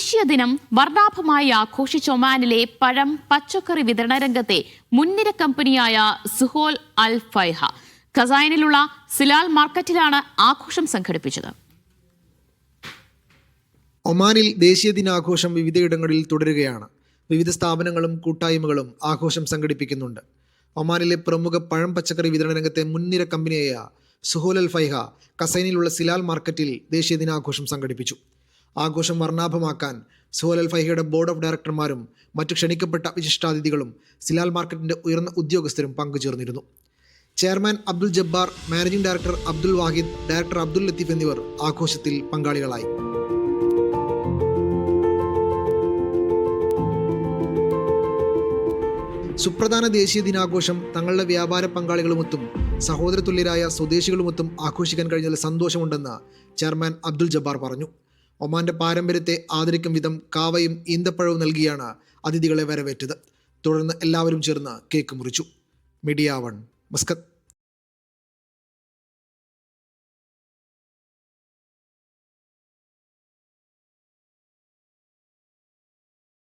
ദേശീയ ദിനം വർണാഭമായി ആഘോഷിച്ച ഒമാനിലെ പഴം പച്ചക്കറി വിതരണ രംഗത്തെ മുൻനിര കമ്പനിയായ സുഹോൽ അൽ ഫൈഹ. ഖസൈനിലുള്ള സിലാൽ മാർക്കറ്റിലാണ് ആഘോഷം സംഘടിപ്പിച്ചത്. ഒമാനിൽ ദേശീയ ദിനാഘോഷം വിവിധയിടങ്ങളിൽ തുടരുകയാണ്. വിവിധ സ്ഥാപനങ്ങളും കൂട്ടായ്മകളും ആഘോഷം സംഘടിപ്പിക്കുന്നുണ്ട്. ഒമാനിലെ പ്രമുഖ പഴം പച്ചക്കറി വിതരണ രംഗത്തെ മുൻനിര കമ്പനിയായ സുഹോൽ അൽ ഫൈഹ കസൈനിലുള്ള സിലാൽ മാർക്കറ്റിൽ ദേശീയ ദിനാഘോഷം സംഘടിപ്പിച്ചു. ആഘോഷം വർണാഭമാക്കാൻ സുഹൽ അൽ ഫൈഹയുടെ ബോർഡ് ഓഫ് ഡയറക്ടർമാരും മറ്റു ക്ഷണിക്കപ്പെട്ട വിശിഷ്ടാതിഥികളും സിലാൽ മാർക്കറ്റിന്റെ ഉയർന്ന ഉദ്യോഗസ്ഥരും പങ്കുചേർന്നിരുന്നു. Chairman Abdul Jabbar managing director Abdul Wahid director Abdul Latheef എന്നിവർ ആഘോഷത്തിൽ പങ്കാളികളായി. സുപ്രധാന ദേശീയ ദിനാഘോഷം തങ്ങളുടെ വ്യാപാര പങ്കാളികളുമൊത്തും സഹോദരതുല്യരായ സ്വദേശികളുമൊത്തും ആഘോഷിക്കാൻ കഴിഞ്ഞതിൽ സന്തോഷമുണ്ടെന്ന് ചെയർമാൻ അബ്ദുൽ ജബ്ബാർ പറഞ്ഞു. ഒമാന്റെ പാരമ്പര്യത്തെ ആദരിക്കും വിധം കാവയും ഈന്തപ്പഴവും നൽകിയാണ് അതിഥികളെ വരവേറ്റത്. തുടർന്ന് എല്ലാവരും ചേർന്ന് കേക്ക് മുറിച്ചു. Media one Muscat.